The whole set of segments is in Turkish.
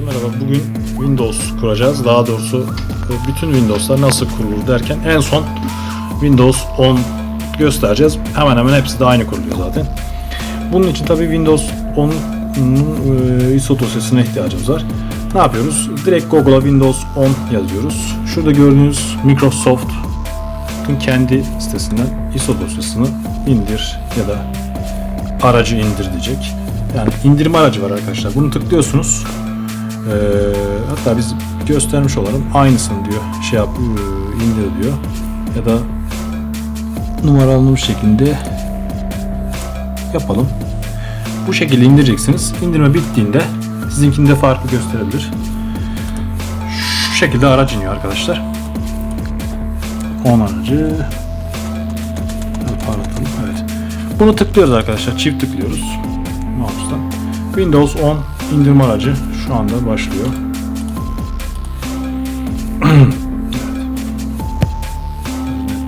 Merhaba, bugün Windows kuracağız. Daha doğrusu e, bütün Windows'lar nasıl kurulur derken en son Windows 10 göstereceğiz. Hemen hemen hepsi de aynı kuruluyor zaten. Bunun için tabii Windows 10'un e, ISO dosyasına ihtiyacımız var. Ne yapıyoruz? Direkt Google'a Windows 10 yazıyoruz. Şurada gördüğünüz Microsoft'un kendi sitesinden ISO dosyasını indir ya da aracı indir diyecek. Yani indirme aracı var arkadaşlar. Bunu tıklıyorsunuz. Ee, hatta biz göstermiş olalım. Aynısını diyor. Şey yap, e, indir diyor. Ya da numaralanmış şekilde yapalım. Bu şekilde indireceksiniz. İndirme bittiğinde sizinkinde farklı gösterebilir. Şu şekilde araç iniyor arkadaşlar. 10 aracı. Pardon, evet. Bunu tıklıyoruz arkadaşlar. Çift tıklıyoruz. Mouse'dan. Windows 10 indirme aracı şu anda başlıyor.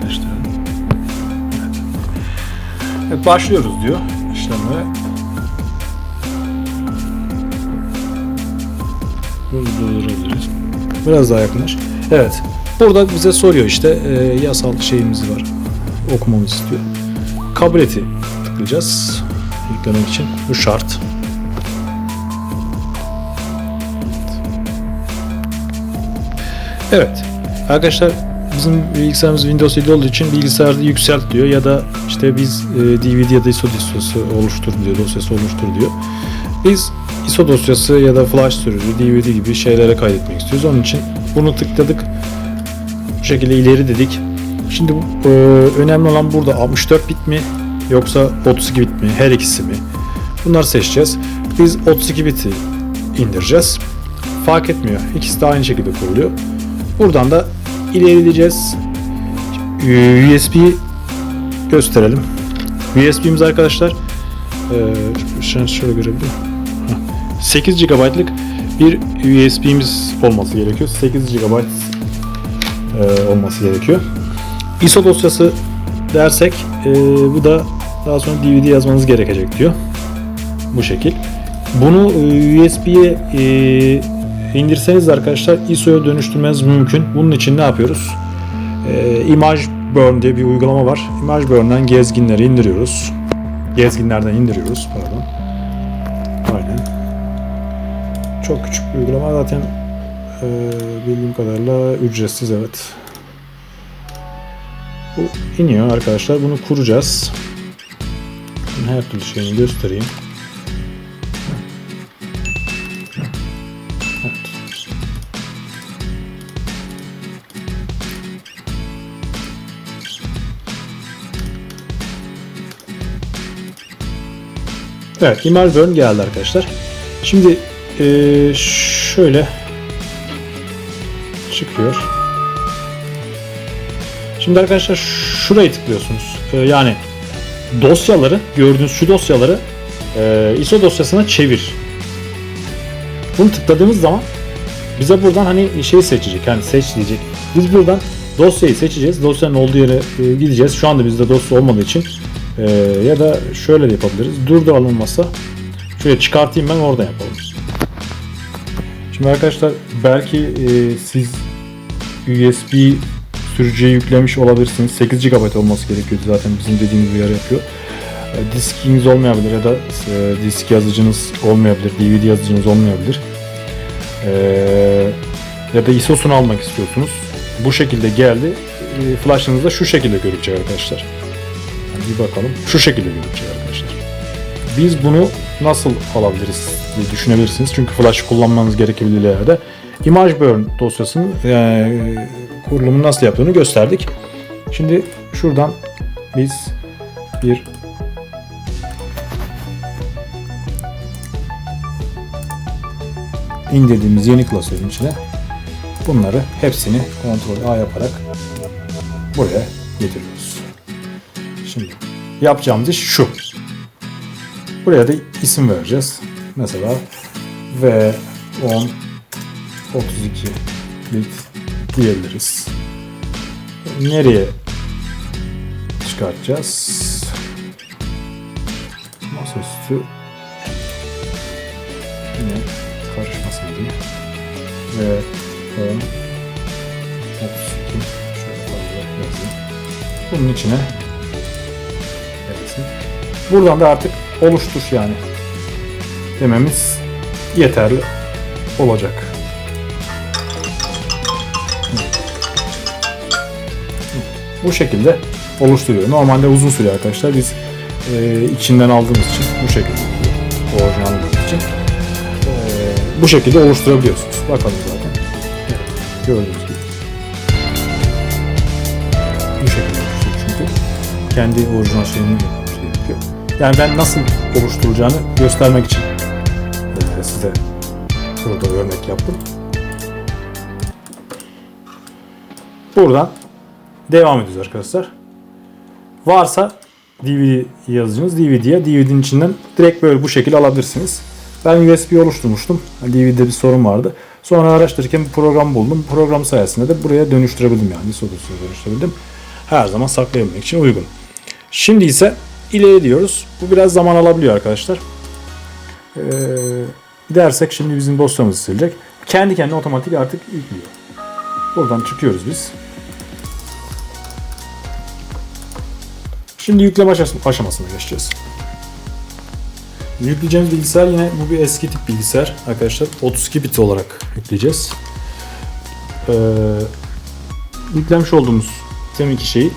evet. Evet. Başlıyoruz diyor işlemlere. Durdurabiliriz. Biraz daha yakınlaş. Evet. Burada bize soruyor işte e, yasal şeyimiz var. Okumamızı istiyor. Kabul tıklayacağız. Yüklemek için. Bu şart. Evet. Arkadaşlar bizim bilgisayarımız Windows 7 olduğu için bilgisayarda yükselt diyor ya da işte biz e, DVD ya da ISO dosyası oluştur diyor, dosyası oluştur diyor. Biz ISO dosyası ya da flash sürücü, DVD gibi şeylere kaydetmek istiyoruz. Onun için bunu tıkladık. Bu şekilde ileri dedik. Şimdi e, önemli olan burada 64 bit mi yoksa 32 bit mi? Her ikisi mi? Bunları seçeceğiz. Biz 32 biti indireceğiz. Fark etmiyor. İkisi de aynı şekilde kuruluyor. Buradan da ilerleyeceğiz. USB gösterelim. USB'miz arkadaşlar e, şunu şöyle? Heh. 8 GB'lık bir USB'miz olması gerekiyor. 8 GB e, olması gerekiyor. ISO dosyası dersek e, bu da daha sonra DVD yazmanız gerekecek diyor. Bu şekil. Bunu USB'ye indirseniz arkadaşlar ISO'ya dönüştürmeniz mümkün. Bunun için ne yapıyoruz? E, Image Burn diye bir uygulama var. Image Burn'dan gezginleri indiriyoruz. Gezginlerden indiriyoruz pardon. Aynen. Çok küçük bir uygulama zaten e, bildiğim kadarıyla ücretsiz evet. Bu iniyor arkadaşlar. Bunu kuracağız. Her türlü şeyini göstereyim. Evet, imaj burn geldi arkadaşlar. Şimdi eee, şöyle çıkıyor. Şimdi arkadaşlar şurayı tıklıyorsunuz. Ee, yani dosyaları, gördüğünüz şu dosyaları e, ISO dosyasına çevir. Bunu tıkladığımız zaman bize buradan hani şey seçecek. Hani seç diyecek. Biz buradan dosyayı seçeceğiz. Dosyanın olduğu yere e, gideceğiz. Şu anda bizde dosya olmadığı için e, ya da şöyle de yapabiliriz. Durduralım olmazsa şöyle çıkartayım ben orada yapalım. Şimdi arkadaşlar belki e, siz USB sürücüye yüklemiş olabilirsiniz. 8 GB olması gerekiyordu zaten bizim dediğimiz uyarı yapıyor. E, Diskiniz olmayabilir ya da e, disk yazıcınız olmayabilir, DVD yazıcınız olmayabilir. E, ya da ISO'sunu almak istiyorsunuz. Bu şekilde geldi. E, Flash'ınızda şu şekilde gözükecek arkadaşlar. Bir bakalım. Şu şekilde gözükecek arkadaşlar. Biz bunu nasıl alabiliriz diye düşünebilirsiniz. Çünkü flash kullanmanız gerekebilir ileride. Image Burn dosyasının e, kurulumunu nasıl yaptığını gösterdik. Şimdi şuradan biz bir indirdiğimiz yeni klasörün içine bunları hepsini kontrol A yaparak buraya getiriyoruz. Şimdi yapacağımız iş şu. Buraya da isim vereceğiz. Mesela V10 32 bit diyebiliriz. Nereye çıkartacağız? Masaüstü yine karışmasın diye. Ve 10 32 şöyle fazla yazayım. Bunun içine gelsin. Buradan da artık oluştur yani dememiz yeterli olacak. Bu şekilde oluşturuyor. Normalde uzun sürüyor arkadaşlar. Biz e, içinden aldığımız için bu şekilde. Orijinal için. E, bu şekilde oluşturabiliyorsunuz. Bakalım zaten. Gördüğünüz gibi. Bu şekilde çünkü. Kendi orijinal şeyini. Yani ben nasıl oluşturulacağını göstermek için size burada örnek yaptım. Buradan devam ediyoruz arkadaşlar. Varsa DVD yazıcınız DVD'ye DVD'nin içinden direkt böyle bu şekilde alabilirsiniz. Ben USB oluşturmuştum. DVD'de bir sorun vardı. Sonra araştırırken bir program buldum. Program sayesinde de buraya dönüştürebildim yani. ISO dosyaya dönüştürebildim. Her zaman saklayabilmek için uygun. Şimdi ise ileri diyoruz. Bu biraz zaman alabiliyor arkadaşlar. Ee, dersek şimdi bizim dosyamızı silecek. Kendi kendine otomatik artık yüklüyor. Buradan çıkıyoruz biz. Şimdi yükleme aşamasına geçeceğiz. Yükleyeceğimiz bilgisayar yine bu bir eski tip bilgisayar arkadaşlar. 32 bit olarak yükleyeceğiz. Ee, yüklemiş olduğumuz deminki şeyi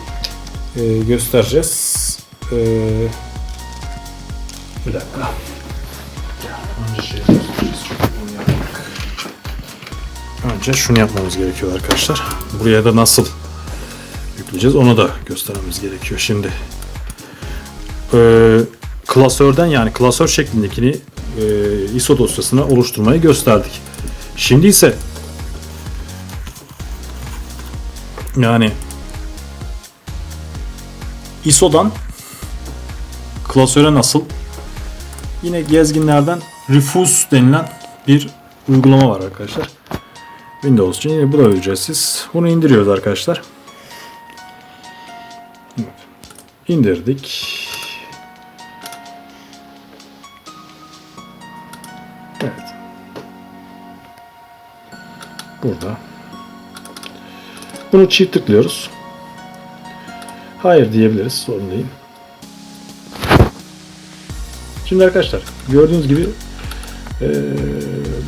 e, göstereceğiz. Ee, bir dakika. Şey. Önce şunu yapmamız gerekiyor arkadaşlar. Buraya da nasıl yükleyeceğiz onu da göstermemiz gerekiyor. Şimdi e, klasörden yani klasör şeklindekini e, ISO dosyasına oluşturmayı gösterdik. Şimdi ise yani ISO'dan klasöre nasıl yine gezginlerden Refuse denilen bir uygulama var arkadaşlar. Windows için yine bu da ücretsiz. Bunu indiriyoruz arkadaşlar. Evet. İndirdik. Evet. Burada. Bunu çift tıklıyoruz. Hayır diyebiliriz. Sorun değil. Şimdi arkadaşlar gördüğünüz gibi eee,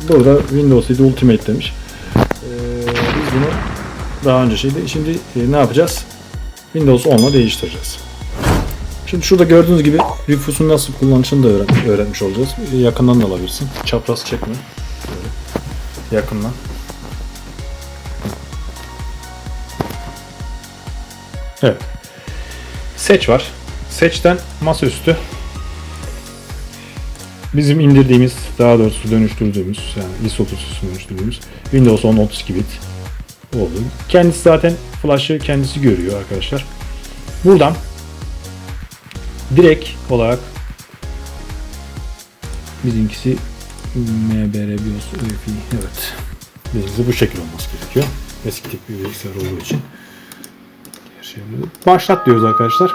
burada Windows 7 Ultimate demiş. Eee, biz bunu daha önce şeydi. Şimdi e, ne yapacağız? Windows 10 ile değiştireceğiz. Şimdi şurada gördüğünüz gibi Refuse'un nasıl kullanışını da öğren- öğrenmiş olacağız. E, Yakından da alabilirsin. Çapraz çekme. Yakından. Evet. Seç var. Seçten masaüstü bizim indirdiğimiz, daha doğrusu dönüştürdüğümüz, yani ISO dosyasını dönüştürdüğümüz Windows 10 32 bit oldu. Kendisi zaten flash'ı kendisi görüyor arkadaşlar. Buradan direkt olarak bizimkisi MBR BIOS UEFI evet. Bizimkisi bu şekil olması gerekiyor. Eski tip bir bilgisayar olduğu için. Başlat diyoruz arkadaşlar.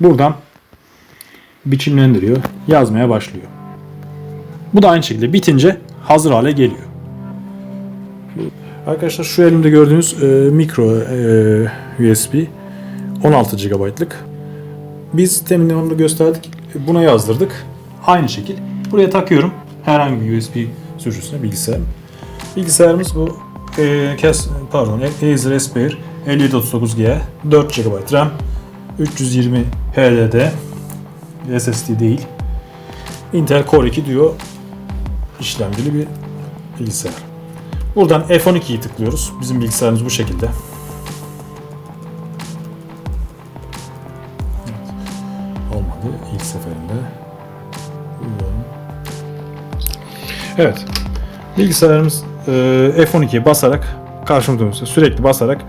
Buradan biçimlendiriyor. Yazmaya başlıyor. Bu da aynı şekilde bitince hazır hale geliyor. Arkadaşlar şu elimde gördüğünüz e, mikro e, USB 16 GB'lık. Biz temin onu gösterdik. Buna yazdırdık. Aynı şekil. Buraya takıyorum. Herhangi bir USB sürücüsüne bilgisayar. Bilgisayarımız bu e, kes, pardon Acer Aspire 5739G 4 GB RAM 320 HDD SSD değil. Intel Core 2 Duo işlemcili bir bilgisayar. Buradan F12'yi tıklıyoruz. Bizim bilgisayarımız bu şekilde. Olmadı ilk seferinde. Evet. Bilgisayarımız e, F12'ye basarak karşımıza sürekli basarak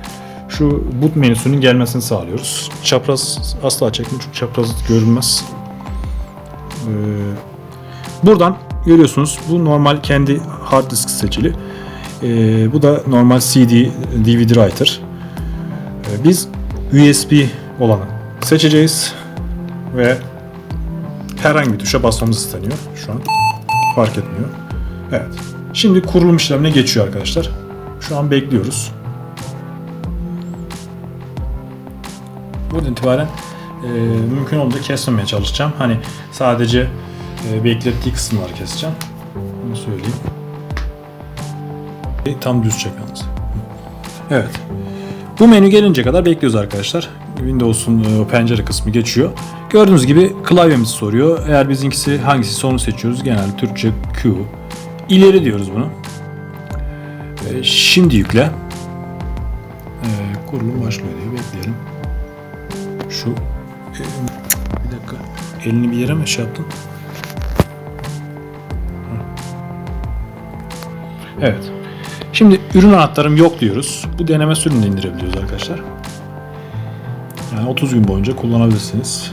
şu boot menüsünün gelmesini sağlıyoruz. Çapraz asla çekme çünkü çapraz görünmez. Ee, buradan görüyorsunuz bu normal kendi hard disk seçili. Ee, bu da normal CD DVD writer. Ee, biz USB olanı seçeceğiz ve herhangi bir tuşa basmamız isteniyor şu an. Fark etmiyor. Evet. Şimdi kurulum işlemine geçiyor arkadaşlar. Şu an bekliyoruz. Buradan itibaren e, mümkün olduğu kesmemeye çalışacağım. Hani sadece e, beklettiği kısımları keseceğim. Bunu söyleyeyim. E, Tam düz çek yalnız. Evet. Bu menü gelince kadar bekliyoruz arkadaşlar. Windows'un e, pencere kısmı geçiyor. Gördüğünüz gibi klavyemizi soruyor. Eğer bizimkisi hangisi onu seçiyoruz. Genelde Türkçe Q. İleri diyoruz bunu. E, Şimdi yükle. E, kurulum başlıyor diye bekleyelim. Şu bir dakika. Elini bir yere mi şey yaptın? Evet. Şimdi ürün anahtarım yok diyoruz. Bu deneme sürümünü indirebiliyoruz arkadaşlar. Yani 30 gün boyunca kullanabilirsiniz.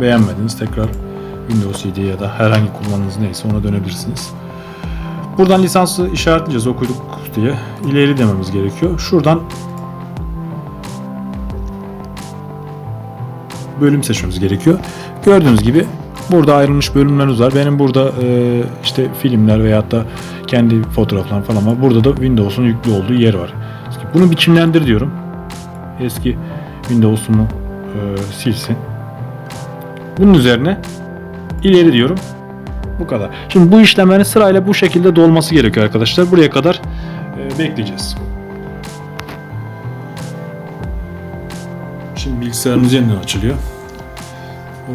Beğenmediniz tekrar Windows CD ya da herhangi kullanınız neyse ona dönebilirsiniz. Buradan lisansı işaretleyeceğiz okuduk diye. ileri dememiz gerekiyor. Şuradan bölüm seçmemiz gerekiyor. Gördüğünüz gibi burada ayrılmış bölümlerimiz var. Benim burada e, işte filmler veyahut da kendi fotoğraflarım falan var. Burada da Windows'un yüklü olduğu yer var. Bunu biçimlendir diyorum. Eski Windows'umu e, silsin. Bunun üzerine ileri diyorum. Bu kadar. Şimdi bu işlemlerin sırayla bu şekilde dolması gerekiyor arkadaşlar. Buraya kadar e, bekleyeceğiz. Şimdi bilgisayarımız yeniden açılıyor. O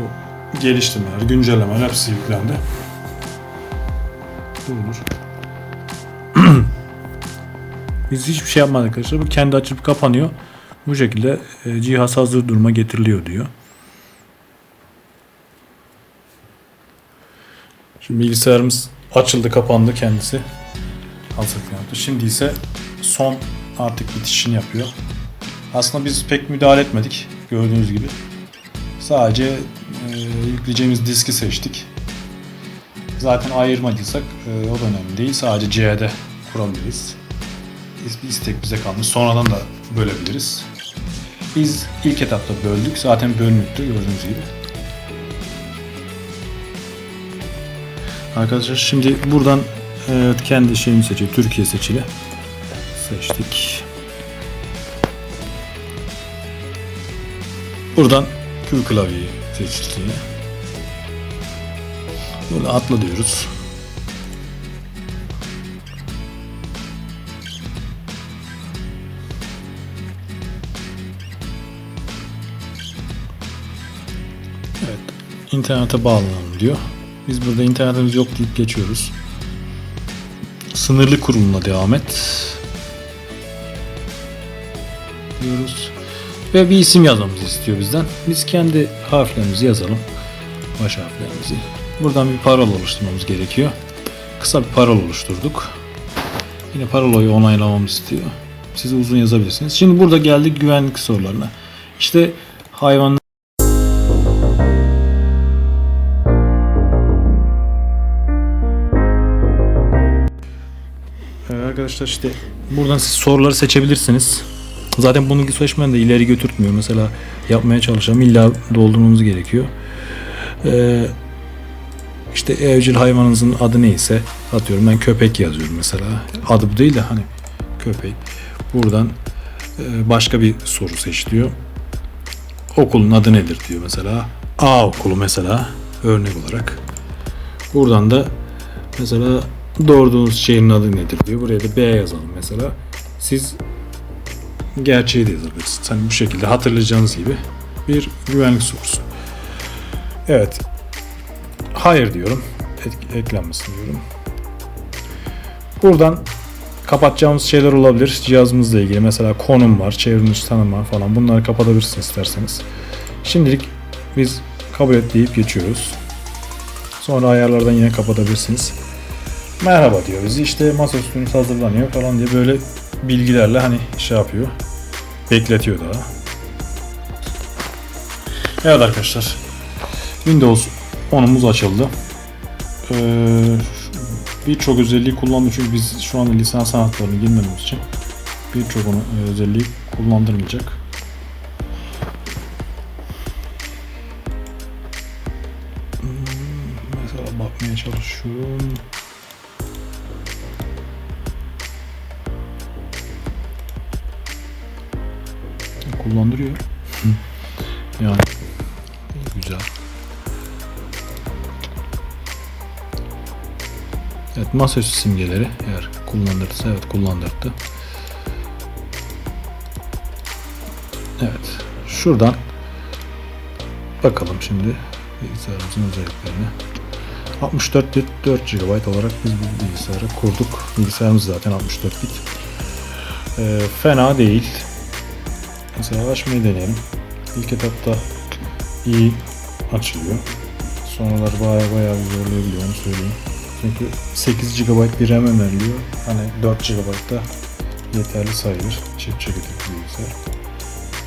geliştirmeler, güncellemeler hepsi yüklendi. Dur dur. Biz hiçbir şey yapmadık arkadaşlar. Bu kendi açıp kapanıyor. Bu şekilde e, cihaz hazır duruma getiriliyor diyor. Şimdi bilgisayarımız açıldı kapandı kendisi. Hazırlık yaptı. Şimdi ise son artık bitişini yapıyor. Aslında biz pek müdahale etmedik gördüğünüz gibi. Sadece e, yükleyeceğimiz diski seçtik. Zaten ayırmadıysak e, o da önemli değil. Sadece C'de kurabiliriz. Bir istek bize kalmış. Sonradan da bölebiliriz. Biz ilk etapta böldük. Zaten bölünüktü gördüğünüz gibi. Arkadaşlar şimdi buradan evet, kendi şeyimi seçiyor. Türkiye seçili. Seçtik. Buradan Q klavyeyi seçtik yine. Böyle atla diyoruz. Evet. İnternete bağlanalım diyor. Biz burada internetimiz yok deyip geçiyoruz. Sınırlı kurulumuna devam et. Diyoruz. Ve bir isim yazmamızı istiyor bizden. Biz kendi harflerimizi yazalım. Baş harflerimizi. Buradan bir parola oluşturmamız gerekiyor. Kısa bir parola oluşturduk. Yine parolayı onaylamamızı istiyor. Siz uzun yazabilirsiniz. Şimdi burada geldik güvenlik sorularına. İşte hayvan Evet arkadaşlar işte buradan siz soruları seçebilirsiniz. Zaten bunu seçmen de ileri götürtmüyor. Mesela yapmaya çalışalım illa doldurmamız gerekiyor. Ee, işte evcil hayvanınızın adı neyse atıyorum ben köpek yazıyorum mesela. Adı bu değil de hani köpek. Buradan e, başka bir soru seç diyor. Okulun adı nedir diyor mesela. A okulu mesela örnek olarak. Buradan da mesela doğurduğunuz şehrin adı nedir diyor. Buraya da B yazalım mesela. Siz gerçeği de yazabilirsiniz. Hani bu şekilde hatırlayacağınız gibi bir güvenlik sorusu. Evet. Hayır diyorum. Eklenmesin diyorum. Buradan kapatacağımız şeyler olabilir. Cihazımızla ilgili mesela konum var, çevrimiçi tanıma falan. Bunları kapatabilirsiniz isterseniz. Şimdilik biz kabul et deyip geçiyoruz. Sonra ayarlardan yine kapatabilirsiniz. Merhaba diyor bizi işte masaüstünüz hazırlanıyor falan diye böyle bilgilerle hani şey yapıyor. Bekletiyor daha. Evet arkadaşlar. Windows 10'umuz açıldı. Ee, birçok özelliği kullandı çünkü biz şu anda lisans sanatlarını girmediğimiz için birçok e, özelliği kullandırmayacak. Kullandırıyor. yani güzel. Evet masaüstü simgeleri eğer kullandırırsa evet kullandırdı. Evet şuradan bakalım şimdi bilgisayarımızın özelliklerine. 64 bit 4 GB olarak biz bu bilgisayarı kurduk. Bilgisayarımız zaten 64 bit. Ee, fena değil. Mesela açmayı deneyelim. İlk etapta iyi açılıyor. Sonraları baya baya bir zorlayabiliyor onu söyleyeyim. Çünkü 8 GB bir RAM öneriliyor. Hani 4 GB da yeterli sayılır. Çift çekirdekli bilgisayar.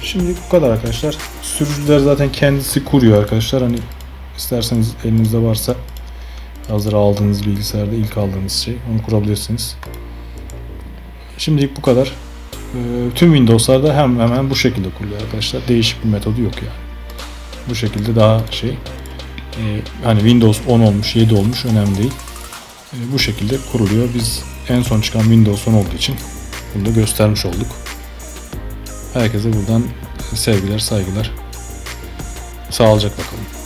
Şimdi bu kadar arkadaşlar. Sürücüler zaten kendisi kuruyor arkadaşlar. Hani isterseniz elinizde varsa hazır aldığınız bilgisayarda ilk aldığınız şey onu kurabilirsiniz. Şimdilik bu kadar. Ee, tüm Windows'larda hem hemen bu şekilde kuruluyor arkadaşlar. Değişik bir metodu yok yani. Bu şekilde daha şey e, hani Windows 10 olmuş 7 olmuş önemli değil. E, bu şekilde kuruluyor. Biz en son çıkan Windows 10 olduğu için bunu da göstermiş olduk. Herkese buradan sevgiler, saygılar. Sağlıcakla kalın.